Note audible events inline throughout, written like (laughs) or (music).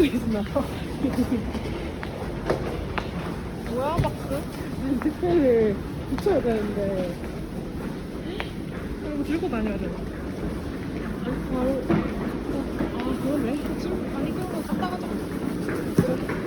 찍고 있나 봐. 뭐야 박스? 택배를 붙여야 되는데. 이거 들고 다녀야? 아니, 바로. 아, 그러네. 아니 거 갖다 가자.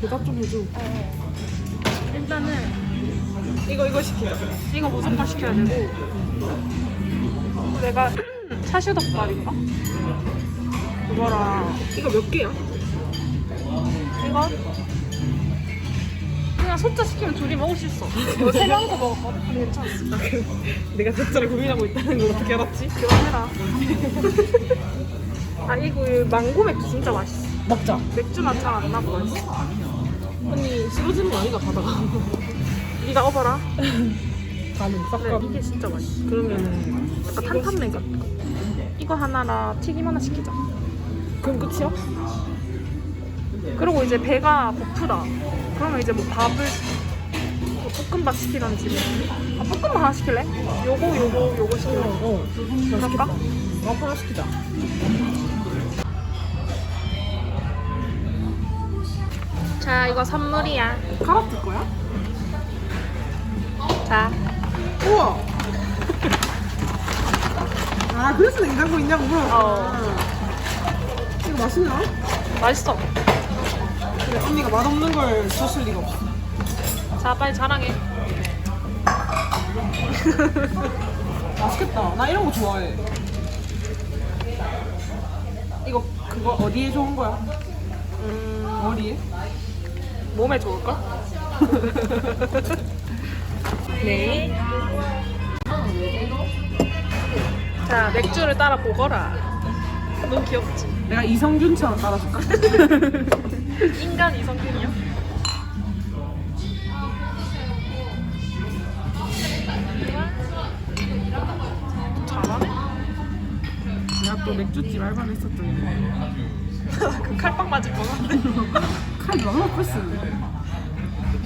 대답 좀 해줘. 일단은 이거 이거 시켜. 이거 무조건 시켜야 되고. 내가 차슈 닭발인가? 그거랑 이거 몇 개야? 이거 그냥 소자 시키면 둘이 먹을 수 있어. 이거 세 명도 먹었거든. 근데 괜찮았어. (laughs) 내가 적자를 고민하고 있다는 걸 어떻게 알았지? 그만해라. (laughs) 아 이거 망고 맥주 진짜 맛있어. 먹자. 맥주 맛 잘 안 나고 맛있어. 언니 씹어지는 거 아닌가 바다가. 네가 업어라. 가는 그래 싹가루. 이게 진짜 맛있어. 그러면은 약간 탄탄면 같은 거. 이거 하나랑 튀김 하나 시키자. 그럼 끝이야? 그리고 이제 배가 고프다. 그러면 이제 뭐 밥을 뭐 볶음밥 시키던지 뭐. 아 볶음밥 하나 시킬래? 요거 요거 요거 시킬래? 어. 그럴까? 밥 하나 시키자. 자 이거 선물이야. 카라트 거야? 자 우와. (laughs) 아 그래서 냉장고 있냐고 물어봤구나. 어. 이거 맛있나? 맛있어. 언니가 맛없는 걸 줬을 리가 없어. 자 빨리 자랑해. (laughs) 맛있겠다. 나 이런 거 좋아해. 이거 그거 어디에 좋은 거야? 음 머리에? 몸에 좋을까? (laughs) 네. 자 맥주를 따라 보거라. 너무 귀엽지? 내가 이성균처럼 따라줄까? (laughs) 인간 이성균이요? 잘하네. 내가 또 맥주집 알바를 했었더니 (laughs) 그 칼빵 맞을 것 같아. 칼 너무 아팠어.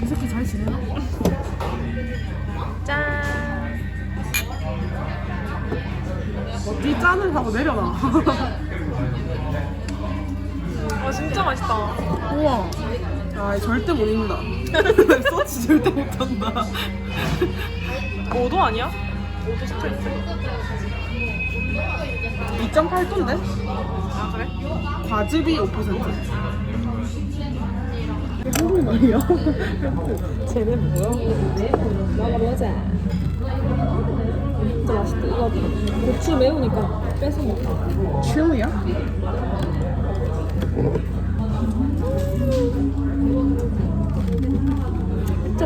이 새끼 잘 지내나? 짠. 어디 짠을 하고 내려놔. 와 진짜 맛있다. 우와. 아 절대 못 읽는다. (laughs) 서치 절대 못 한다. 5도 아니야? 5도 스트레스. 2.8도인데? 아 그래? 과즙이 5%. 한국 말이야? 쟤는 뭐야? 먹어보자. 진짜 맛있다. 이거 고추 매우니까 뺏어 먹어. 최우야?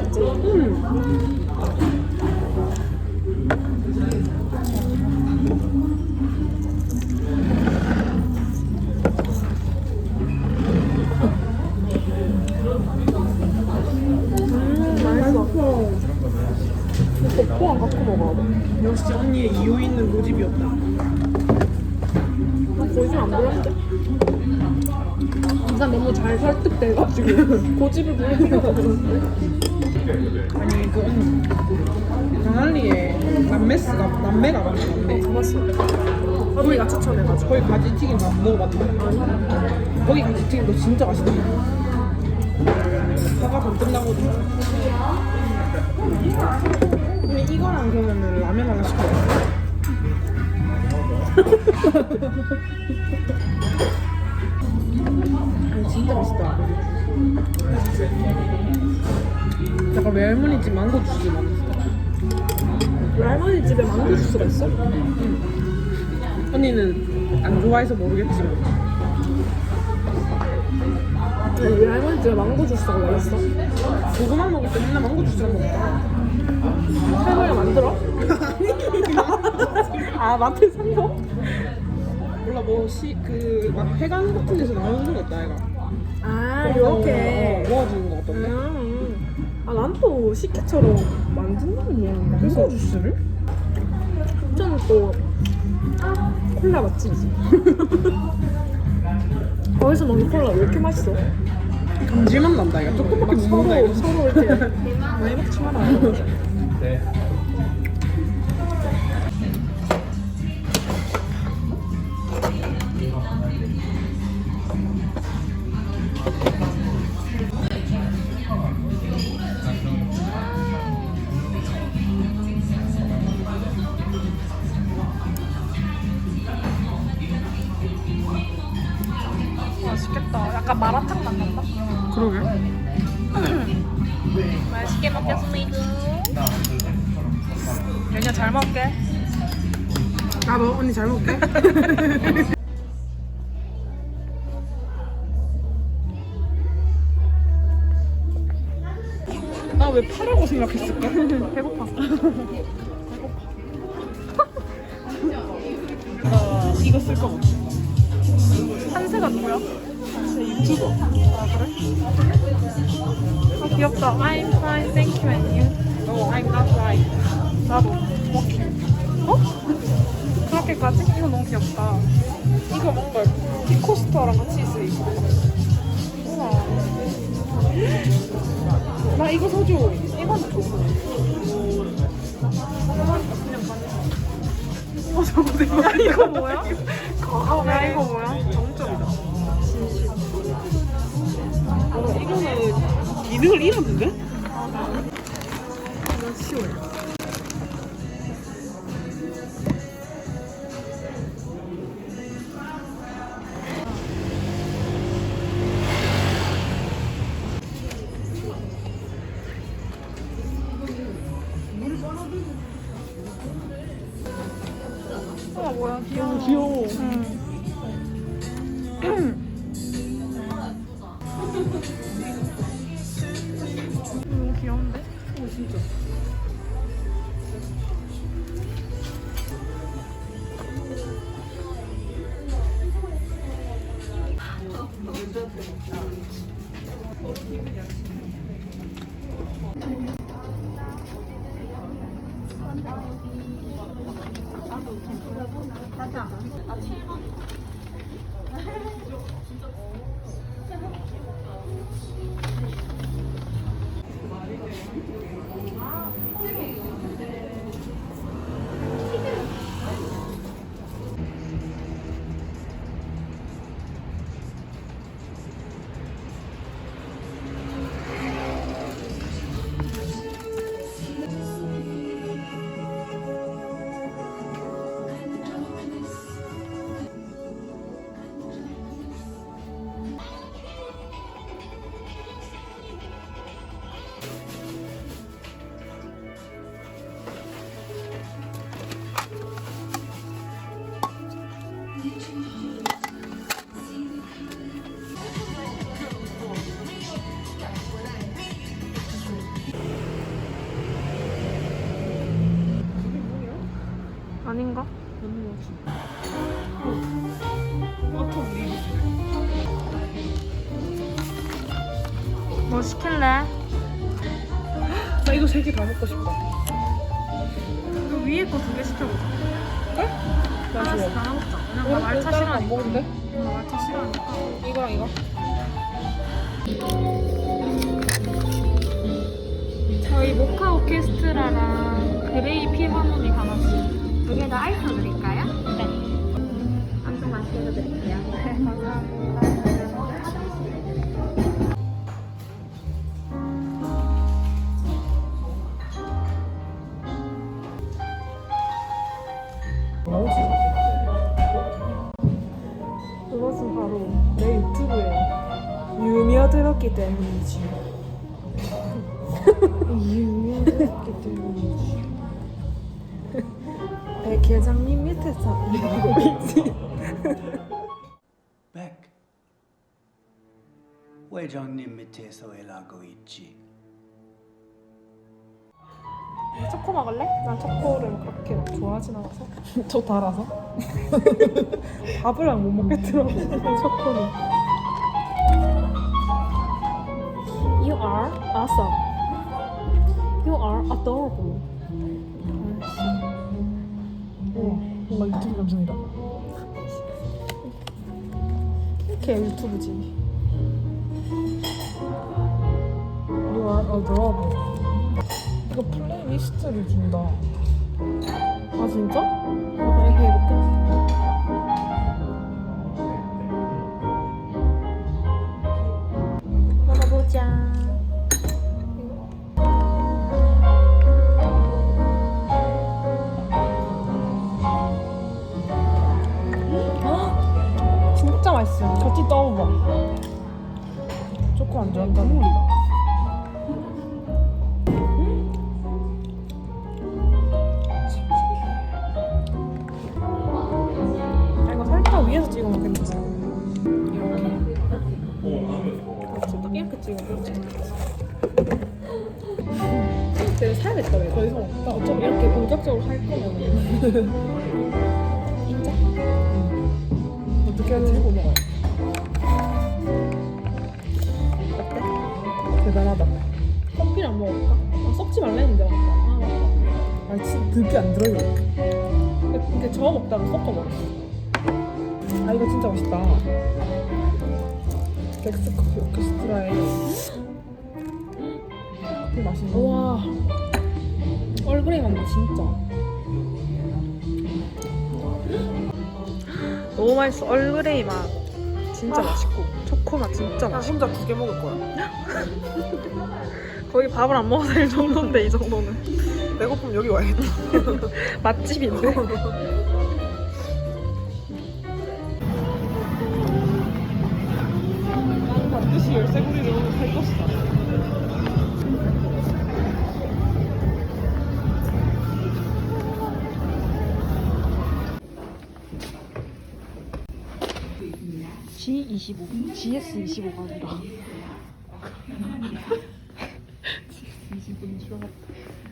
응. 음안 갖고 먹어. 역시 언니의 이유 있는 고집이었다. 고집 안 부렸는데? 인간 너무 잘 설득돼가지고 고집을 부릴 필요가 없었는데? 아니 그 언니 강한리에 남매스가 남매가 많아 남매. 언니가 추천해가지고. 거기 가지튀김 다 먹어봤는데? 거기 가지튀김도 진짜 맛있다. 사과 번뜩 나거든. 근데 이거랑 그러면은 라면 하나 시켜야 아 할머니 집 망고 주스 맛있어. 우리 할머니 집에 망고 주스가 있어? 언니는 안 좋아해서 모르겠지만 우리 할머니 집에 망고 주스가 왜 있어? 고구마 먹을 때 맨날 망고 주스만 먹다. 할머니가 만들어? (laughs) 아 마트 산 거? 몰라 뭐시그막 회관 같은 데서 나오는 거 있다 얘가 아 이렇게. 모아주는 거 같던데? 음. 아 난 또 식혜처럼 만든다는. 그래서 주스를? 저는 또 콜라 맛집이지. (laughs) 거기서 먹는 콜라 왜 이렇게 맛있어? 감질맛 난다 이거 조금밖에 못 먹는다 서로 이렇게 많이 먹지 마라. 맛 왜 파라고 생각했을까? (laughs) 배고파. 나 이거 쓸 거 같아 한새가 누구야? 유튜버 아 그래? 아 귀엽다. I'm fine, thank you, and you? No, I'm not right 나도. 어? 그렇게까지? 이거 너무 귀엽다. 이거 뭔가 티코스터랑 같이 있어 이거 나 이거 사줘 이건 줘. 어 저거 내가 야 이거 뭐야? 야 이거 뭐야? 정점이다 어, 이거는 기능을 잃었는데? 이건 쉬워요 귀여워. 너무 귀여운데? 어 진짜 아닌 뭐 시킬래? 나 이거 세 개 다 먹고 싶다 그 위에 거 두 개 시켜보자. 그래? 나 하나씩 좋아 나눠 먹자. 왜냐면 나 말차 싫어하니까. 안 먹는데? 나 말차 싫어하니까. 이거랑 이거 저희 모카 오케스트라랑 그레이 필하모니 하나씩. 두개다 아이스 드릴까요? 네. 한쪽 맛있게 드릴게요. 네, 감사합니다. 유미어들었기 때문이지. 유미어들었기 때문이지. 백회장님 밑에서 일하고 있지. 백. 회장님 밑에서 일하고 있지. 초코 먹을래? 난 초코를 그렇게 막 좋아하진 않아서. (laughs) 저 달아서? (laughs) 밥을 안 못 먹겠더라고, (laughs) 초코는. Are awesome. You are adorable. 우와 뭔가 유튜브 감성이다 이렇게 유튜브지. You are adorable 이거 플레이리스트를 준다 아 진짜? 안 좋아한다 아, 이거 살짝 위에서 찍어 먹겠는데 이렇게. 그렇지 딱 이렇게 찍어 그렇지. 내가 사야겠다 내가. 더 이상 없다. 어차피 이렇게 본격적으로 할 거면. (laughs) 인정? 어떻게 하는지 먹어요 대단하다 커피를 안 먹을까? 아, 섞지 말라 했는데 맞다. 아 맞다. 아 진짜 들게 안 들어요 근데, 근데 저어 먹다가 섞어 먹었어. 아 이거 진짜 맛있다 덱스 커피 오케스트라의 커피 맛있네 와. 얼그레이 맛나 진짜. 너무 맛있어. 얼그레이 맛 진짜 맛있고 맛 진짜 나 맛있고 혼자 두 개 먹을 거야. 거의 밥을 안 먹어도 될 정도인데 이 정도는. 배고프면 여기 와야겠다. (laughs) 맛집인데? 반드시 열쇠고리를 오늘 살 것이다 G25 GS25가 아니라. 이집은 줄 알았다.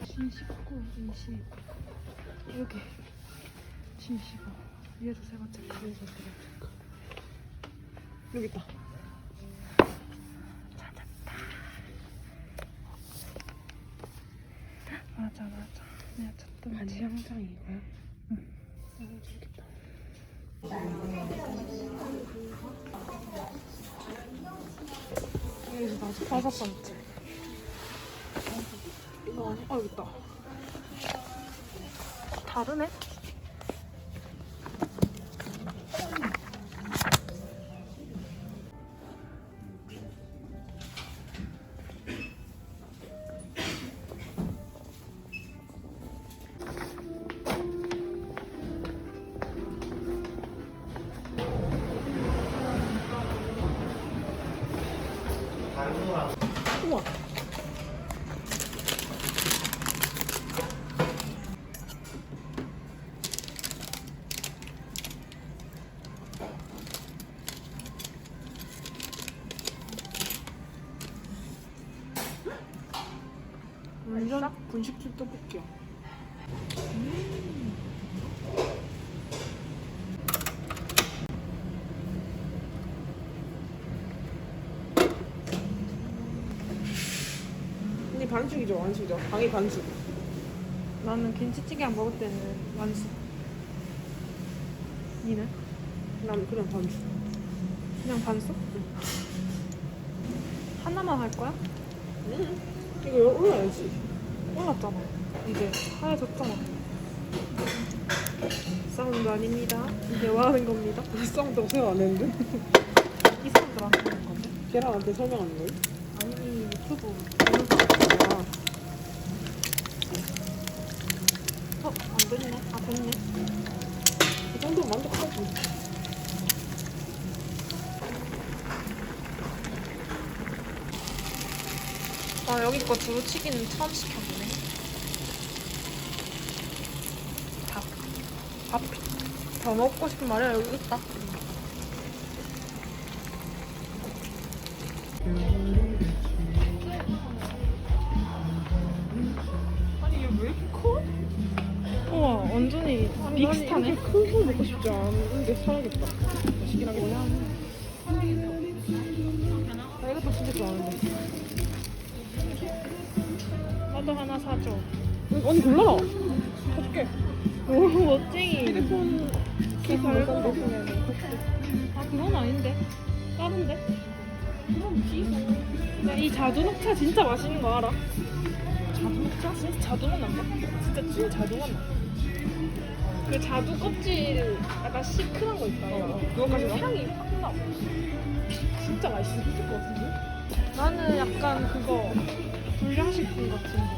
G19 20 여기 G25 위에서 세 번째 칸 위에서 세 번째 칸 여기 있다. 맞아 맞아. 내가 찾던 바지 향장 이거야? 좋겠 다시 다섯 번째. 아니 아 여기 있다. 다르네 떡볶이야 언니 반숙이죠 완숙이죠? 방이 반숙 나는 김치찌개 안 먹을 때는 완숙. 니는? 난 그냥 반숙 그냥 반숙? 하나만 할 거야? 응 이거 여기 올라야지? 올랐잖아 이제 하얘졌잖아 사운드 아닙니다. 대화하는 겁니다. 비싸다고 생각 안 했는데? (laughs) 이 사람들한테 하는 건데? 걔랑한테 설명하는 거예요? 아니 유튜브. 아. 어? 안 됐네? 아 됐네. 이 정도면 만족하지. 아 여기 거 두루치기는 처음 시켜보네 밥. 밥. 더 먹고 싶은 말이야 여기 있다 아니 얘 왜 이렇게 커? 우와 완전히 빅스타네 큰거 먹고 싶지 않은데 사야겠다 맛있긴 하겠다 나 이것도 진짜 좋아하는데 나도 하나 사줘. 언니 골라라. 사줄게. 오 멋쟁이. 휴대폰 못 산다. 아 그건 아닌데. 다른데? 그럼 비고. 야이 자두녹차 진짜 맛있는 거 알아? 자동차? 진짜 자동은 안 나. 진짜 찐 자동은 나. 그 자두 껍질 약간 시큼한 거 있다. 어, 그거까지 나? 향이 확 나. 진짜 맛있을 것 같은데? 나는 약간 그거 불량식품 같은 거.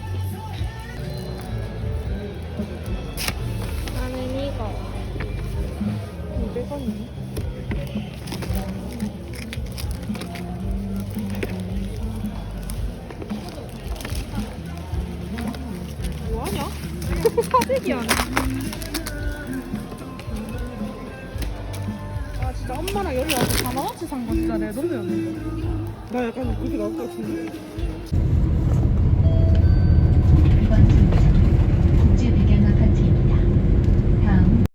200원이네. 뭐하냐? (laughs) 사재기 하네. 아 진짜 엄마랑 여기 와서 4만원치 산 거 진짜 레전드였는데. 나 약간 그렇게 나올 것 같은데.